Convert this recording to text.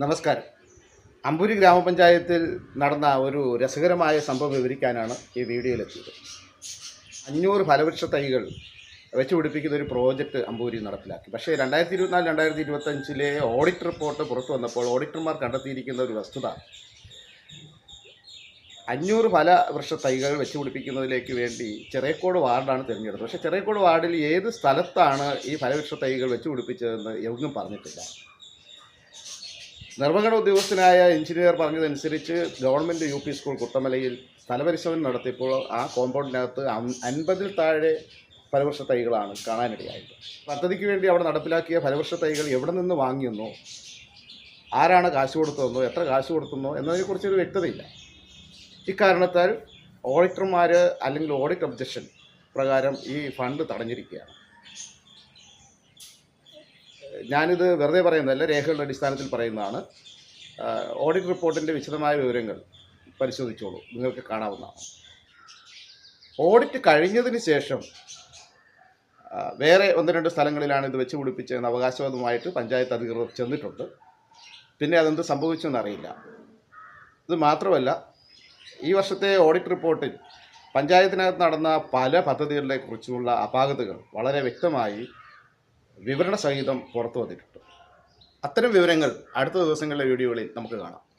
നമസ്കാരം. അമ്പൂരി ഗ്രാമപഞ്ചായത്തിൽ നടന്ന ഒരു രസകരമായ സംഭവം വിവരിക്കാനാണ് ഈ വീഡിയോയിലെത്തിയത്. അഞ്ഞൂറ് ഫലവൃക്ഷ തൈകൾ വെച്ചുപിടിപ്പിക്കുന്ന ഒരു പ്രോജക്റ്റ് അമ്പൂരി നടപ്പിലാക്കി. പക്ഷേ രണ്ടായിരത്തി ഇരുപത്തിനാല് രണ്ടായിരത്തി ഇരുപത്തഞ്ചിലെ ഓഡിറ്റ് റിപ്പോർട്ട് പുറത്തു വന്നപ്പോൾ ഓഡിറ്റർമാർ കണ്ടെത്തിയിരിക്കുന്ന ഒരു വസ്തുത അഞ്ഞൂറ് ഫലവൃക്ഷ തൈകൾ വെച്ച് പിടിപ്പിക്കുന്നതിലേക്ക് വേണ്ടി ചെറിയക്കോട് വാർഡാണ് തിരഞ്ഞെടുത്തത്. പക്ഷേ ചെറിയക്കോട് വാർഡിൽ ഏത് സ്ഥലത്താണ് ഈ ഫലവൃക്ഷ തൈകൾ വെച്ച് പിടിപ്പിച്ചതെന്ന് എവിടെയും പറഞ്ഞിട്ടില്ല. നിർവഹണ ഉദ്യോഗസ്ഥനായ എഞ്ചിനീയർ പറഞ്ഞതനുസരിച്ച് ഗവൺമെന്റ് യു പി സ്കൂൾ കുട്ടമലയിൽ സ്ഥലപരിശോധന നടത്തിയപ്പോൾ ആ കോമ്പൗണ്ടിനകത്ത് അൻപതിൽ താഴെ ഫലവൃക്ഷ തൈകളാണ് കാണാനിടയായത്. പദ്ധതിക്ക് വേണ്ടി അവിടെ നടപ്പിലാക്കിയ ഫലവൃക്ഷ തൈകൾ എവിടെ നിന്ന് വാങ്ങിയെന്നോ ആരാണ് കാശ് കൊടുത്തതെന്നോ എത്ര കാശ് കൊടുത്തെന്നോ എന്നതിനെക്കുറിച്ചൊരു വ്യക്തതയില്ല. ഇക്കാരണത്താൽ ഓഡിറ്റർമാർ അല്ലെങ്കിൽ ഓഡിറ്റ് ഒബ്ജക്ഷൻ പ്രകാരം ഈ ഫണ്ട് തടഞ്ഞിരിക്കുകയാണ്. ഞാനിത് വെറുതെ പറയുന്നതല്ല രേഖകളുടെ അടിസ്ഥാനത്തിൽ പറയുന്നതാണ്. ഓഡിറ്റ് റിപ്പോർട്ടിന്റെ വിശദമായ വിവരങ്ങൾ പരിശോധിച്ചോളൂ. നിങ്ങൾക്ക് കാണാവുന്നതാണ്. ഓഡിറ്റ് കഴിഞ്ഞതിന് ശേഷം വേറെ ഒന്ന് രണ്ട് സ്ഥലങ്ങളിലാണ് ഇത് വെച്ച് പിടിപ്പിച്ചതെന്ന് അവകാശവാദമായിട്ട് പഞ്ചായത്ത് അധികൃതർ ചെന്നിട്ടുണ്ട്. പിന്നെ അതെന്ത് സംഭവിച്ചെന്നറിയില്ല ഇത് മാത്രമല്ല ഈ വർഷത്തെ ഓഡിറ്റ് റിപ്പോർട്ടിൽ പഞ്ചായത്തിനകത്ത് നടന്ന പല പദ്ധതികളെ കുറിച്ചുള്ള അപാകതകൾ വളരെ വ്യക്തമായി വിവരണ സഹിതം പുറത്തു വന്നിട്ടുണ്ട്. അത്തരം വിവരങ്ങൾ അടുത്ത ദിവസങ്ങളിലെ വീഡിയോകളിൽ നമുക്ക് കാണാം.